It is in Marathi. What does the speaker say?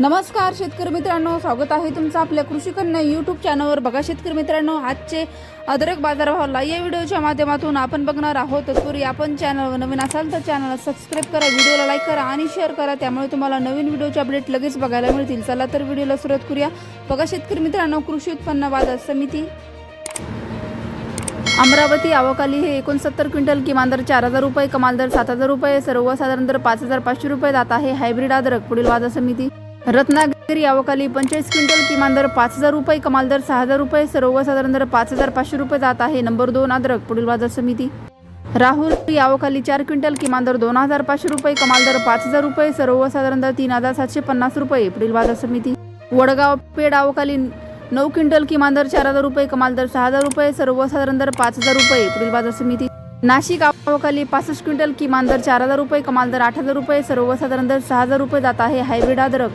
नमस्कार शेतकरी मित्रांनो. स्वागत आहे तुमचं आपल्या कृषी कन्या यूट्यूब चॅनलवर बघा शेतकरी मित्रांनो आजचे अदरक बाजारभावाला या व्हिडिओच्या माध्यमातून आपण बघणार आहोत. तत्पूर्वी आपण चॅनलवर नवीन असाल तर चॅनलला सबस्क्राईब करा व्हिडिओला लाईक करा आणि शेअर करा. त्यामुळे तुम्हाला नवीन व्हिडिओचे अपडेट लगेच बघायला मिळतील. चला तर व्हिडिओला सुरुवात करूया. बघा शेतकरी मित्रांनो कृषी उत्पन्न बाजार समिती. अमरावती आवकाली हे एकोणसत्तर क्विंटल किमान दर चार हजार रुपये कमाल दर सात हजार रुपये सर्वसाधारण दर पाच हजार पाचशे रुपये जात आहे. हायब्रिड अदरक पुढील बाजार समिती. रत्नागिरी अवकाली पंचेचाळीस क्विंटल किमान दर पाच हजार रुपये कमाल दर सहा हजार रुपये सर्वसाधारण दर पाच हजार पाचशे रुपये जात आहे. नंबर दोन अद्रक पुढील बाजार समिती. राहुल यावकाली चार क्विंटल किमान दर दोन हजार पाचशे रुपये कमाल दर पाच हजार रुपये सर्वसाधारण दर तीन हजार सातशे पन्नास रुपये पुढील बाजार समिती. वडगाव पेड आवकाली नऊ क्विंटल किमान दर चार हजार रुपये कमाल दर सहा हजार रुपये सर्वसाधारण दर पाच हजार रुपये पुढील बाजार समिती. नाशिक आवकाली पासष्ट क्विंटल किमान दर चार हजार रुपये कमाल दर आठ हजार रुपये सर्वसाधारण दर सहा हजार रुपये जात आहे. हायब्रिड अद्रक.